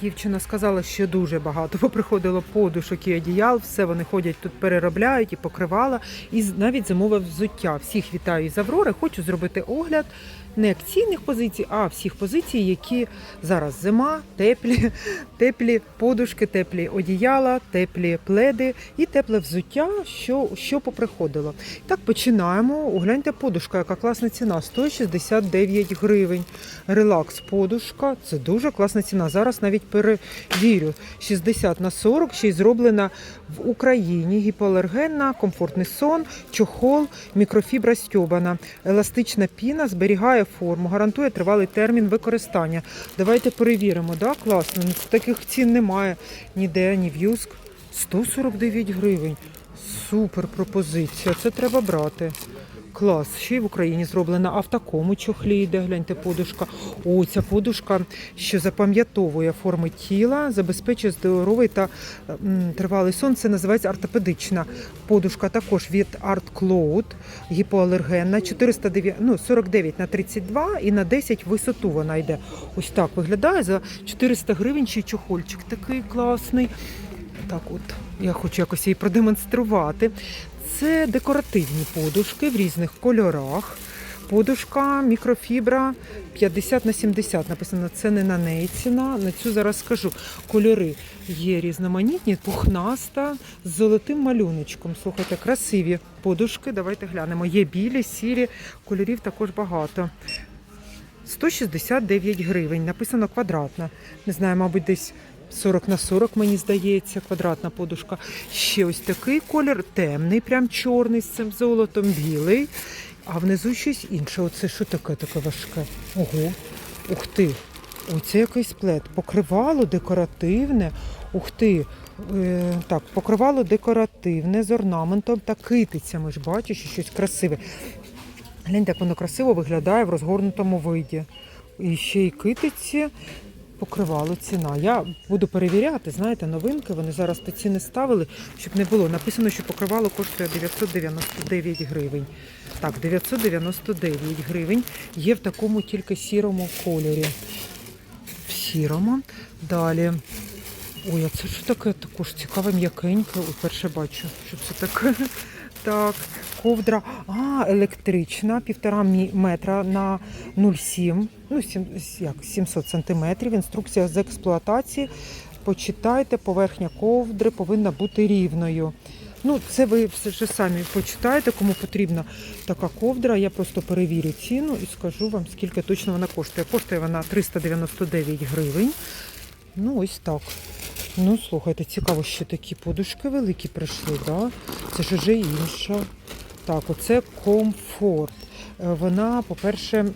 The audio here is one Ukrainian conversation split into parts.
Дівчина сказала, що дуже багато поприходило подушок і одіял. Все вони ходять тут, переробляють і покривала, і навіть зимове взуття. Всіх вітаю із Аврори. Хочу зробити огляд не акційних позицій, а всіх позицій, які зараз зима, теплі, теплі подушки, теплі одіяла, теплі пледи і тепле взуття, що, що поприходило. Так, починаємо. Огляньте подушка, яка класна ціна 169 гривень. Релакс подушка. Це дуже класна ціна. Зараз навіть перевірю. 60 на 40, ще й зроблена в Україні. Гіпоалергенна, комфортний сон, чохол, мікрофібра стьобана. Еластична піна зберігає форму, гарантує тривалий термін використання. Давайте перевіримо. Да? Класно. Ну, Таких цін немає ніде, ні в Юск. 149 гривень. Супер пропозиція. Це треба брати. Клас, ще й в Україні зроблена. А в такому чохлі йде, гляньте, подушка. О, ця подушка, що запам'ятовує форми тіла, забезпечує здоровий та м, тривалий сон. Це називається ортопедична подушка. Також від Art Cloud, гіпоалергенна, 409, ну, 49 на 32 і на 10 висоту вона йде. Ось так виглядає за 400 гривень. Ще й чохольчик такий класний. Так, от я хочу якось її продемонструвати. Це декоративні подушки в різних кольорах. Подушка мікрофібра 50 на 70. Написано, це не на неї ціна. На цю зараз скажу. Кольори є різноманітні, пухнаста з золотим малюночком. Слухайте, красиві подушки. Давайте глянемо. Є білі, сірі, кольорів також багато. 169 гривень. Написано квадратна. Не знаю, мабуть, десь 40 на 40, мені здається, квадратна подушка. Ще ось такий колір, темний, прям чорний з цим золотом, білий. А внизу щось інше. Оце що таке таке важке? Ого, ух ти. Оце якийсь плед. Покривало декоративне. Ух ти. Е, так, покривало декоративне з орнаментом та китицями. Ж бачиш, що щось красиве. Гляньте, як воно красиво виглядає в розгорнутому виді. І ще й китиці покривало ціна. Я буду перевіряти, знаєте, новинки. Вони зараз по ціни ставили, щоб не було. Написано, що покривало коштує 999 гривень. Так, 999 гривень. Є в такому тільки сірому кольорі. В сірому. Далі. Ой, а це що таке також цікаве, м'якеньке. Ой, перше бачу, що це таке. Так, ковдра. А, електрична, півтора метра на 0,7. Ну, сім, як, 700 сантиметрів. Інструкція з експлуатації. Почитайте, поверхня ковдри повинна бути рівною. Ну, це ви все ж самі почитаєте, кому потрібна така ковдра. Я просто перевірю ціну і скажу вам, скільки точно вона коштує. Коштує вона 399 гривень. Ну, ось так. Ну, слухайте, цікаво, що такі подушки великі прийшли, да? Це ж уже інша. Так, оце комфорт. Е, Вона, по-перше,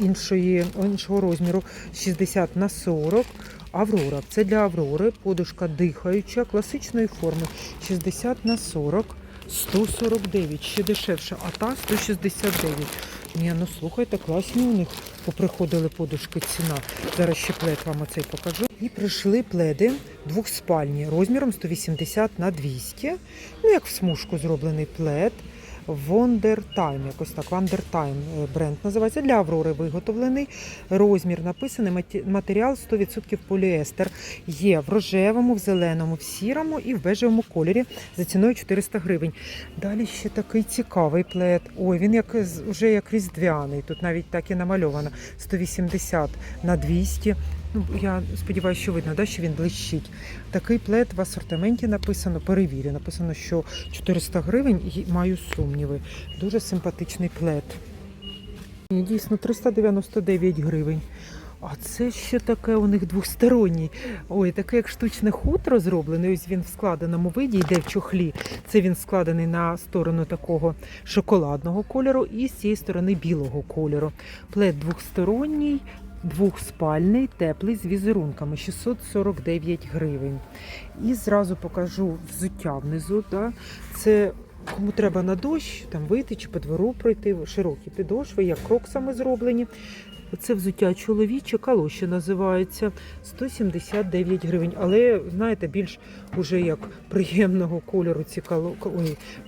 іншої, іншого розміру 60 на 40. Аврора. Це для Аврори. Подушка дихаюча, класичної форми 60 на 40. 149, ще дешевше, а та 169. Ні, ну слухайте, класні у них поприходили подушки ціна. Зараз ще плед вам оцей покажу. І прийшли пледи двохспальні розміром 180 на 200. Ну, як в смужку зроблений плед. Time, якось так, Time е, бренд називається. Для Аврори виготовлений. Розмір написаний, матеріал 100% поліестер. Є в рожевому, в зеленому, в сірому і в бежевому кольорі за ціною 400 гривень. Далі ще такий цікавий плед. Ой, він як вже як різдвяний. Тут навіть так і намальовано. 180 на 200. Ну, я сподіваюся, що видно, да, що він блищить. Такий плед в асортименті написано, перевірю. Написано, що 400 гривень і маю сумніви. Дуже симпатичний плед. Дійсно, 399 гривень. А це ще таке у них двосторонній. Ой, таке як штучне хутро зроблене. Ось він в складеному виді йде в чохлі. Це він складений на сторону такого шоколадного кольору і з цієї сторони білого кольору. Плед двосторонній, двохспальний, теплий з візерунками 649 гривень. І зразу покажу взуття внизу. Да? Це Кому треба на дощ, там вийти чи по двору пройти, широкі підошви, як кроксами зроблені. Це взуття чоловіче, калоші називається 179 гривень. Але знаєте, більш уже як приємного кольору ці кало...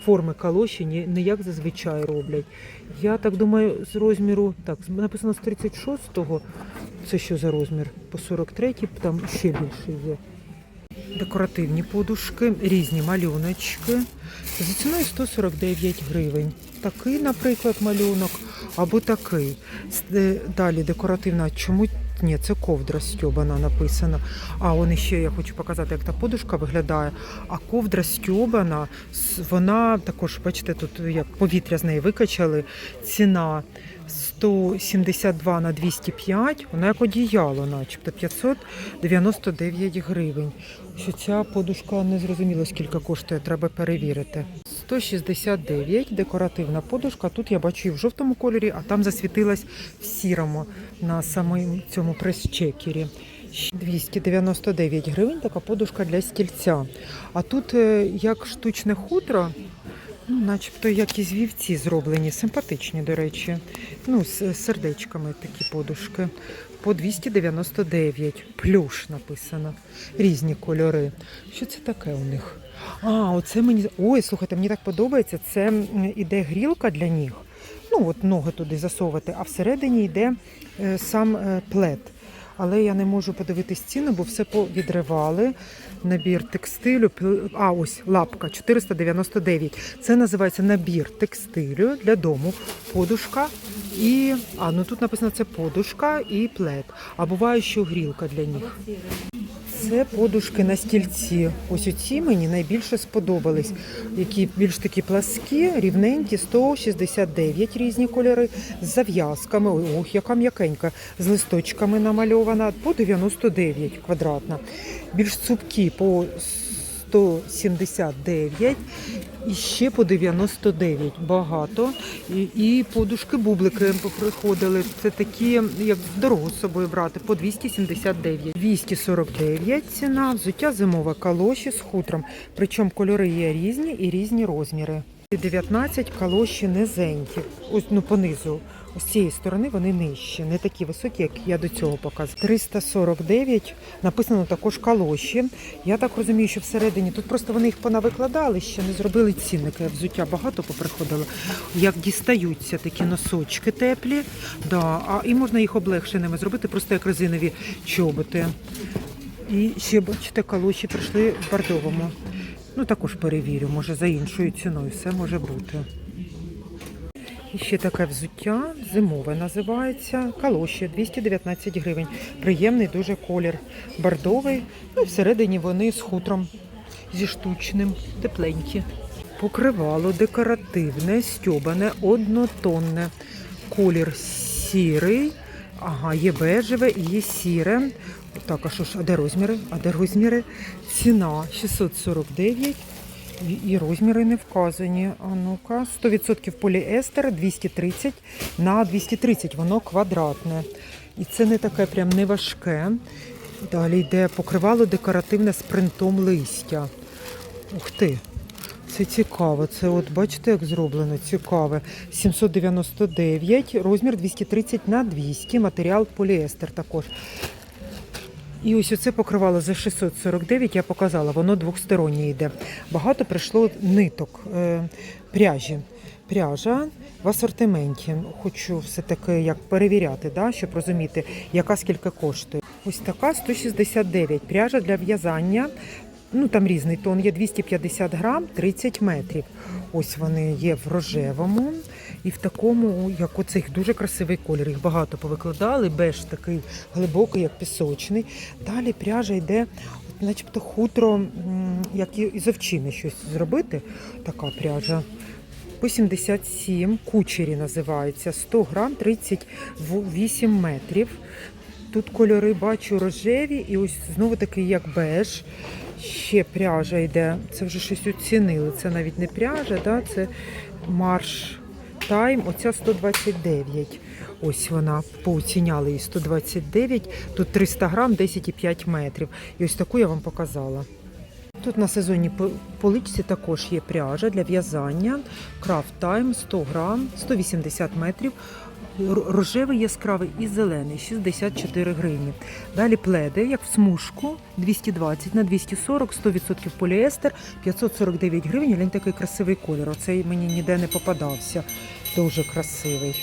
форми калоші не як зазвичай роблять. Я так думаю, з розміру, так, написано з 36-го. Це що за розмір? По 43-й, там ще більше є. Декоративні подушки, різні малюночки. За ціною 149 гривень. Такий, наприклад, малюнок, або такий. Е, Далі декоративна. Чому ні, це ковдра стьобана написано. А он ще я хочу показати, як та подушка виглядає. А ковдра стьобана, вона також, бачите, тут як повітря з неї викачали. Ціна 172 на 205, вона як одіяло, начебто 599 гривень. Що ця подушка не зрозуміло, скільки коштує, треба перевірити. 169 декоративна подушка. Тут я бачу і в жовтому кольорі, а там засвітилась в сірому на самому цьому прес-чекері. 299 гривень така подушка для стільця. А тут е, як штучне хутро, ну, начебто як із вівці зроблені, симпатичні, до речі. Ну, з сердечками такі подушки. По 299. Плюш написано. Різні кольори. Що це таке у них? А, оце мені. Ой, слухайте, мені так подобається. Це іде грілка для ніг. Ну, от ноги туди засовувати, а всередині йде е, сам е, плед. Але я не можу подивитись ціни, бо все повідривали. Набір текстилю. А, ось лапка 499. Це називається набір текстилю для дому. Подушка і. А, ну тут написано це подушка і плед. А буває, що грілка для ніг. Це подушки на стільці. Ось оці мені найбільше сподобались. Які більш такі пласкі, рівненькі, 169 різні кольори з зав'язками. Ох, яка м'якенька, з листочками намальована, по 99 квадратна. Більш цупкі по 179 і ще по 99 багато. І, і подушки бублики приходили. Це такі, як дорогу з собою брати, по 279. 249 ціна, взуття зимове калоші з хутром. Причому кольори є різні і різні розміри. 19 калоші низенькі. Ось ну понизу. З цієї сторони вони нижчі, не такі високі, як я до цього показувала. 349 написано також калоші. Я так розумію, що всередині тут просто вони їх понавикладали, ще не зробили цінники. Взуття багато поприходило. Як дістаються такі носочки теплі, да, а і можна їх облегшеними зробити, просто як резинові чоботи. І ще бачите, калоші прийшли в бордовому. Ну також перевірю, може за іншою ціною все може бути. І ще таке взуття зимове називається калоші 219 гривень. Приємний дуже колір. Бордовий. Ну, всередині вони з хутром зі штучним, тепленькі. Покривало декоративне, стьобане, однотонне. Колір сірий. Ага, є бежеве і є сіре. Так, а що ж, а де розміри? А де розміри? Ціна 649. І- розміри не вказані. А ну-ка, 100% поліестер 230 на 230, воно квадратне. І це не таке прям не важке. Далі йде покривало декоративне з принтом листя. Ух ти! Це цікаво. Це от бачите, як зроблено? Цікаве. 799, розмір 230 на 200, матеріал поліестер також. І ось оце покривало за 649, я показала, воно двохстороннє йде. Багато прийшло ниток е, пряжі. Пряжа в асортименті. Хочу все-таки як перевіряти, да, щоб розуміти, яка скільки коштує. Ось така 169. Пряжа для в'язання. Ну там різний тон є 250 грам, 30 метрів. Ось вони є в рожевому і в такому, як оцих дуже красивий колір. Їх багато повикладали, беж такий глибокий, як пісочний. Далі пряжа йде, начебто хутро, як із овчини щось зробити. Така пряжа. По 77, кучері називається, 100 грам, 38 метрів. Тут кольори бачу рожеві і ось знову таки як беж. Ще пряжа йде. Це вже щось оцінили. Це навіть не пряжа, да? це марш тайм. Оця 129. Ось вона пооціняли її 129. Тут 300 грам, 10,5 метрів. І ось таку я вам показала. Тут на сезонній поличці також є пряжа для в'язання. Крафт Time 100 грам, 180 метрів. Рожевий яскравий і зелений 64 гривні. Далі пледи, як в смужку, 220 на 240, 100% поліестер, 549 гривень. Глянь, такий красивий колір. Оцей мені ніде не попадався. Дуже красивий.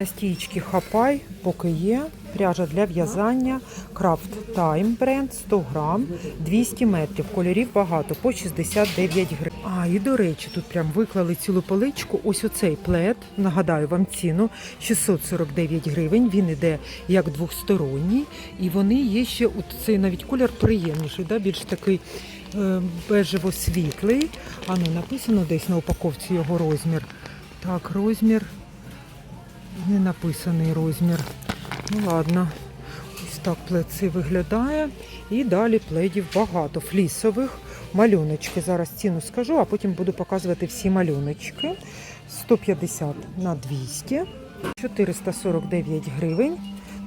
На стійчки хапай, поки є. Пряжа для в'язання. Craft Time бренд 100 грам, 200 метрів. Кольорів багато, по 69 гривень. А, і до речі, тут прям виклали цілу поличку. Ось оцей плед. Нагадаю вам ціну 649 гривень. Він іде як двохсторонній. І вони є ще, от цей навіть колір приємніший, да? більш такий е, бежево-світлий. А ну, написано десь на упаковці його розмір. Так, розмір. Не написаний розмір. Ну ладно. Ось так плеці виглядає. І далі пледів багато. Флісових. Малюночки. Зараз ціну скажу, а потім буду показувати всі малюночки. 150 на 200. 449 гривень.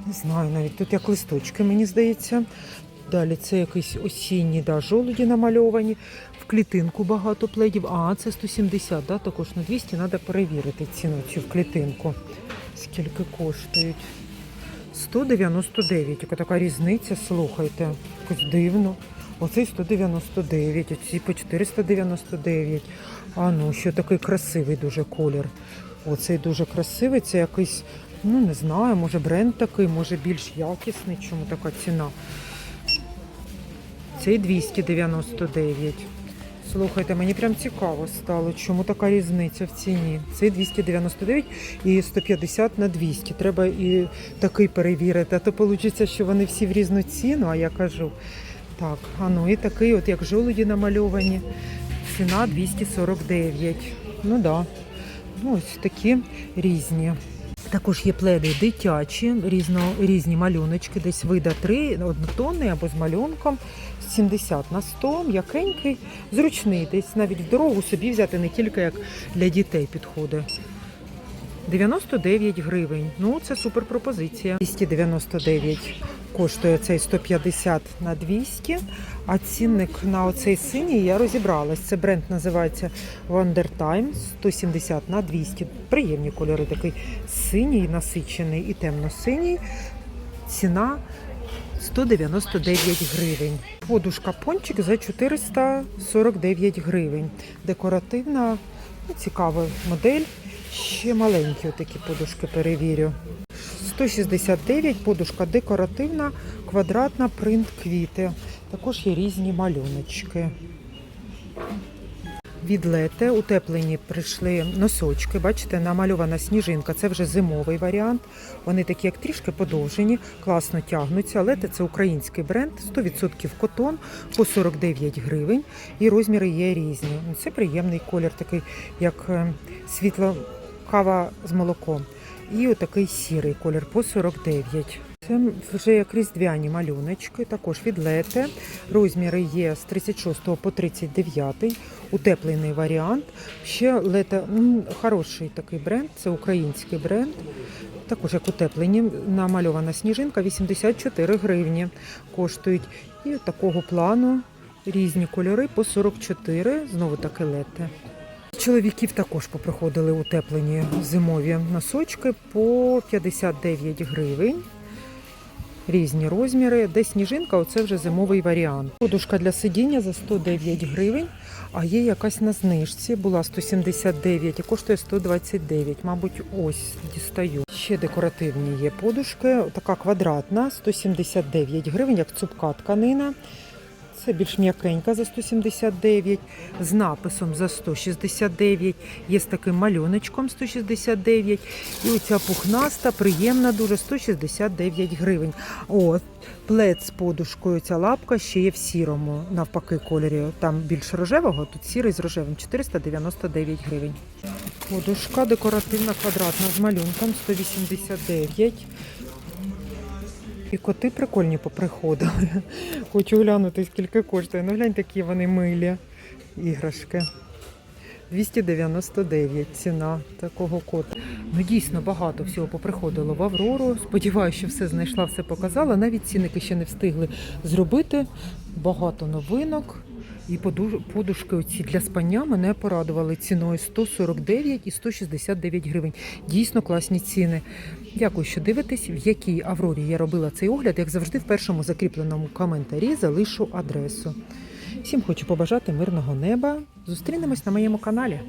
Не знаю навіть, тут як листочки, мені здається. Далі це якісь осінні да, жолуді намальовані. В клітинку багато пледів. А, це 170, да, також на 200. Треба перевірити ціну цю в клітинку. Скільки коштують? 199. Яка така різниця, слухайте. Якось дивно. Оцей 199, оці по 499. А ну, що такий красивий дуже колір. Оцей дуже красивий, це якийсь, ну не знаю, може бренд такий, може більш якісний, чому така ціна. Цей 299. Слухайте, мені прям цікаво стало, чому така різниця в ціні. Цей 299 і 150 на 200. Треба і такий перевірити. А то виходить, що вони всі в різну ціну, а я кажу. Так, а ну і такий, от як жолуді намальовані. Ціна 249. Ну да. Ну, ось такі різні. Також є пледи дитячі, різно, різні малюночки, десь вида 3, однотонний або з малюнком. 70 на 100, м'якенький, зручний, десь навіть в дорогу собі взяти не тільки як для дітей підходить. 99 гривень. Ну, це супер пропозиція. 299 коштує цей 150 на 200. А цінник на оцей синій я розібралась. Це бренд називається Wonder Time 170 на 200. Приємні кольори, такий синій, насичений і темно-синій. Ціна 199 гривень. Подушка пончик за 449 гривень. Декоративна, ну, цікава модель. Ще маленькі такі подушки перевірю. 169 подушка декоративна, квадратна принт квіти. Також є різні малюночки. Від лете утеплені прийшли носочки. Бачите, намальована сніжинка. Це вже зимовий варіант. Вони такі, як трішки подовжені, класно тягнуться. Лете це український бренд, 100% котон по 49 гривень. І розміри є різні. Це приємний колір, такий, як е, світло кава з молоком. І отакий сірий колір по 49. Це вже як різдвяні малюночки, також від лете. Розміри є з 36 по 39, утеплений варіант. Ще лете м, хороший такий бренд, це український бренд. Також як утеплені, намальована сніжинка 84 гривні коштують. І такого плану різні кольори по 44, знову таки лете. Чоловіків також поприходили утеплені зимові носочки по 59 гривень. Різні розміри. Де сніжинка, оце вже зимовий варіант. Подушка для сидіння за 109 гривень, а є якась на знижці, була 179 і коштує 129. Мабуть, ось дістаю. Ще декоративні є подушки. Така квадратна, 179 гривень, як цупка тканина. Це більш м'якенька за 179, з написом за 169, є з таким малюночком 169. І оця пухнаста, приємна, дуже 169 гривень. О, плед з подушкою, ця лапка ще є в сірому, навпаки, кольорі. Там більш рожевого, тут сірий з рожевим 499 гривень. Подушка декоративна квадратна з малюнком 189. І коти прикольні поприходили. Хочу глянути, скільки коштує. Ну глянь, такі вони милі іграшки. 299 ціна такого кота. Ну дійсно багато всього поприходило в Аврору. Сподіваюся, що все знайшла, все показала. Навіть цінники ще не встигли зробити. Багато новинок. І поду- подушки оці для спання мене порадували ціною 149 і 169 гривень. Дійсно класні ціни. Дякую, що дивитесь, в якій Аврорі я робила цей огляд. Як завжди, в першому закріпленому коментарі залишу адресу. Всім хочу побажати мирного неба. Зустрінемось на моєму каналі.